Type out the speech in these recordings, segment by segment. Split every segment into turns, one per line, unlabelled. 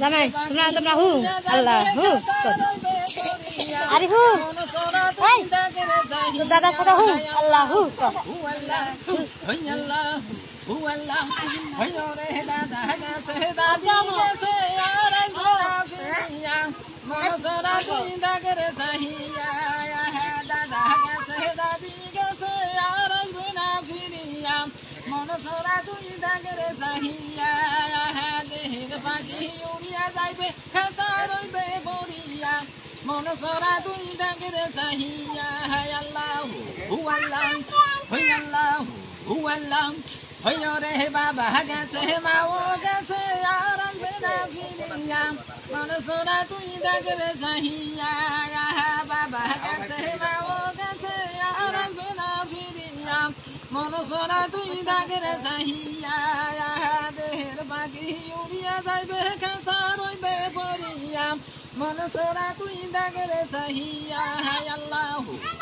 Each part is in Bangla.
জামাই, তোমরা তোমরা হু, আল্লাহ, হু, কর। আরে হু। তোর দাদার সাথে হু, আল্লাহ হু, কর।
হু আল্লাহ হু সোনা তুই দাগরে সাহিয়া দেহের পাখি উড়িয়া যাইবে, খাসা রইবে বরিয়া মন সোনা তুই দাগরে সাহিয়া হায় আল্লাহ, হু আল্লাহ, হই আল্লাহ, হু আল্লাহ। হই রে বাবা, গেছে মা, ও গেছে, আর আইবে না ফিরিয়া। মন সোনা তুই দাগরে সাহিয়া বাবা, গেছে মা মন সোনা তুই দাগরে সাহিয়া দেহের বাকি উড়িয়া যাইবে খাসা রইবে পরিয়া মন সোনা তুই দাগরে সাহিয়া হায় আল্লাহ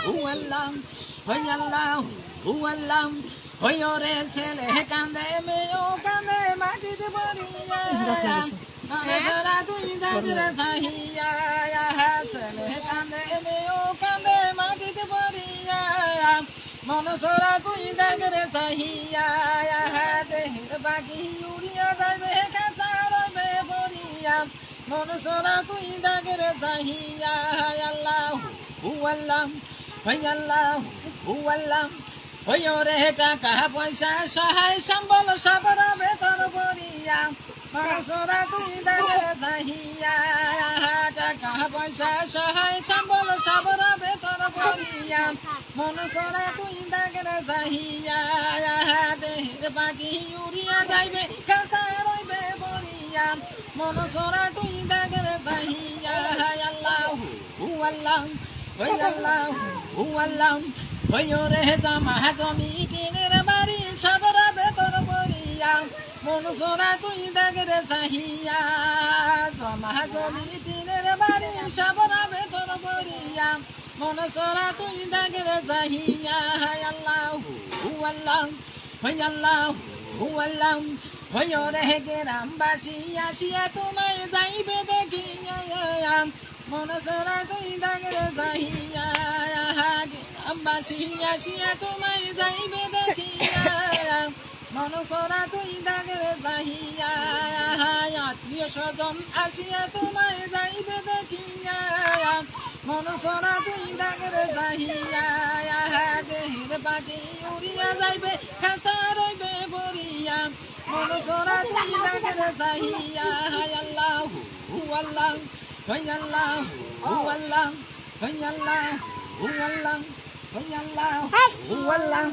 হু আল্লাহ হই আল্লাহ হু আল্লাহ। হই রে ছেলে কান্দে মেয়েও কান্দে মাটিতে পড়িয়া মন সোনা তুই দাগরে সাহিয়া মন সোনা তুই দাগরে সাহিয়া দেহের বাকি উড়িয়া যাইবে কাসা রইবে পরিয়া মন সোনা তুই দাগরে সাহিয়া আল্লাহ, হু আল্লাহ, হই আল্লাহ, হু আল্লাহ। হই রে টাকা পয়সা, সহায় সম্বল সবর বেতন করিয়া মন সোনা তুই দাগরে সাহিয়া টাকা পয়সা, সহায় সম্বল করিয়া মন সোনা তুই দাগরে সাহিয়া দেহের পাখি উড়িয়া যাইবে কাসা রইবে বরিয়া তুই সাহিয়া রে জামা জমি দিনের বাড়ি, সবর বেতন বরিয়া মন সোনা তুই দাগরে সাহিয়া জমা জমি দিনের বাড়ি, সবর বেতন বরিয়া মন সোনা তুই দাগরে সাহিয়া আল্লাহ হু আল্লাহ হই আল্লাহ হু আল্লাহ হই রে গ্রামবাসী আসিয়া তোমায় যাইবে দেখিয়া মন সোনা তুই দাগরে সাহিয়া গ্রামবাসী আসিয়া তোমায় যাইবে দেখিয়া মন সোনা তুই দাগরে সাহিয়া আত্মীয় স্বজন আসিয়া তোমায় যাইবে দেখিয়া মন সোনা তুই দাগরে সাহিয়া দেহের পাখি উড়িয়া যাইবে খাসা রইবে বরিয়া মন সোনা তুই দাগরে সাহিয়া আল্লাহ হু আল্লাহ হই আল্লাহ হু আল্লাহ হই আল্লাহ হু আল্লাহ হই আল্লাহ হু আল্লাহ